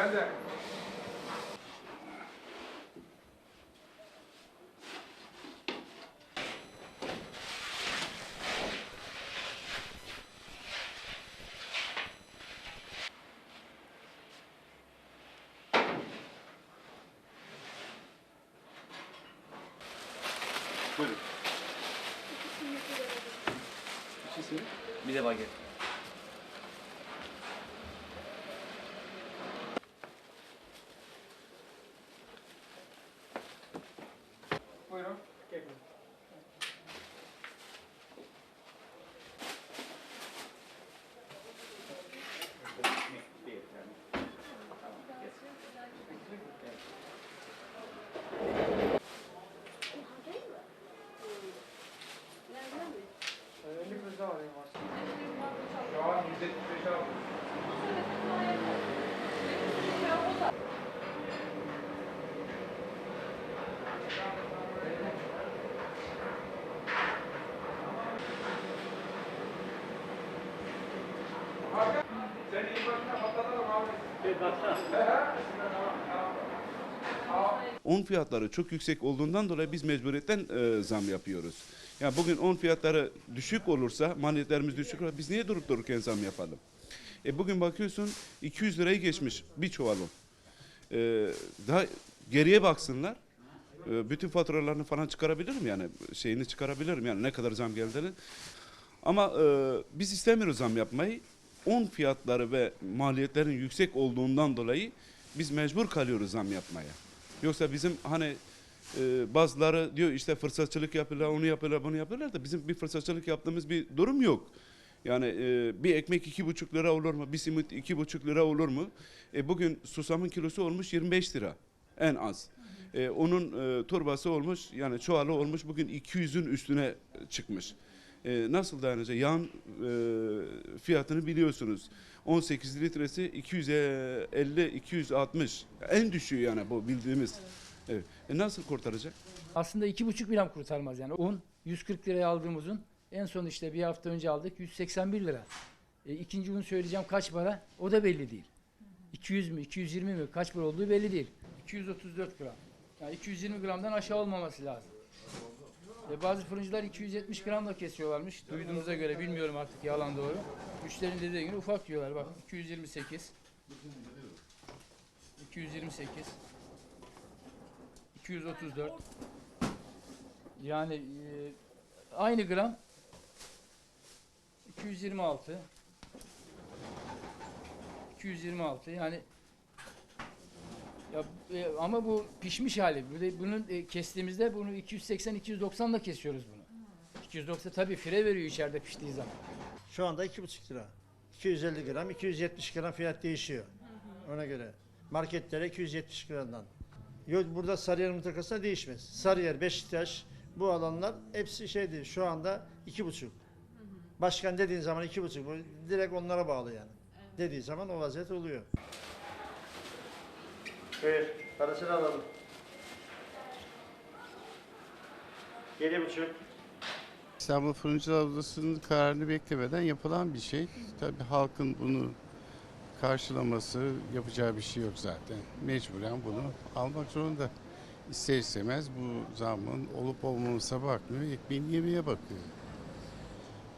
Nerede? Buyurun. İkisini. Bir de baget. Sen iyi başına patlatalım abi. Bir başla. Un fiyatları çok yüksek olduğundan dolayı biz mecburiyetten e, zam yapıyoruz. Yani bugün un fiyatları düşük olursa, maliyetlerimiz düşük olursa biz niye durup dururken zam yapalım? E bugün bakıyorsun 200 lirayı geçmiş bir çuval un. E, daha geriye baksınlar. E, bütün faturalarını falan çıkarabilirim yani şeyini çıkarabilirim yani ne kadar zam geldiğini. Ama e, biz istemiyoruz zam yapmayı. Un fiyatları ve maliyetlerin yüksek olduğundan dolayı biz mecbur kalıyoruz zam yapmaya. Yoksa bizim hani e, bazıları diyor işte fırsatçılık yapıyorlar, onu yapıyorlar, bunu yapıyorlar da bizim bir fırsatçılık yaptığımız bir durum yok. Yani e, bir ekmek iki buçuk lira olur mu? Bir simit iki buçuk lira olur mu? E, bugün susamın kilosu olmuş 25 lira en az. E, onun e, torbası olmuş yani çuvalı olmuş bugün 200'ün üstüne çıkmış. E, nasıl dayanacak? Yağın e, fiyatını biliyorsunuz. 18 litresi 250 260 en düşüğü yani bu bildiğimiz. Evet. E nasıl kurtaracak? Aslında iki buçuk gram kurtarmaz yani. Un 140 liraya aldığımız un en son işte bir hafta önce aldık 181 lira. E, ikinci un söyleyeceğim kaç para o da belli değil. 200 mü 220 mi kaç para olduğu belli değil. 234 gram. Yani 220 gramdan aşağı olmaması lazım. E, bazı fırıncılar 270 gram da kesiyorlarmış. Duyduğumuza göre bilmiyorum artık yalan doğru. Müşterinin dediği gibi ufak diyorlar bak 228 228 234 yani e, aynı gram. 226 226 yani ya e, ama bu pişmiş hali. Bunun e, kestiğimizde bunu 280 290 da kesiyoruz bunu. 290 tabii fire veriyor içeride piştiği zaman. Şu anda 2,5 lira. 250 gram, 270 gram fiyat değişiyor. Ona göre. Marketlere 270 gramdan. Yok burada Sarıyer mıntıkasında değişmez. Sarıyer, Beşiktaş bu alanlar hepsi şeydi şu anda 2,5. Başkan dediğin zaman 2,5. Bu direkt onlara bağlı yani. Dediği zaman o vaziyet oluyor. Evet, parasını alalım. 7,5. İstanbul Fırıncılar Odası'nın kararını beklemeden yapılan bir şey. Tabii halkın bunu karşılaması, yapacağı bir şey yok zaten. Mecburen bunu almak zorunda. İster istemez bu zamın olup olmamasına bakmıyor, ekmeğin yemeye bakıyor.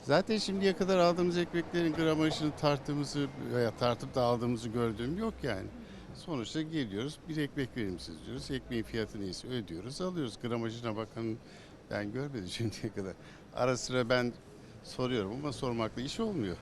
Zaten şimdiye kadar aldığımız ekmeklerin gramajını tarttığımızı veya tartıp da aldığımızı gördüğüm yok yani. Sonuçta geliyoruz, bir ekmek verir misiniz diyoruz. Ekmeğin fiyatı neyse ödüyoruz, alıyoruz. Gramajına bakan ben görmedim şimdiye kadar. Ara sıra ben soruyorum ama sormakla iş olmuyor.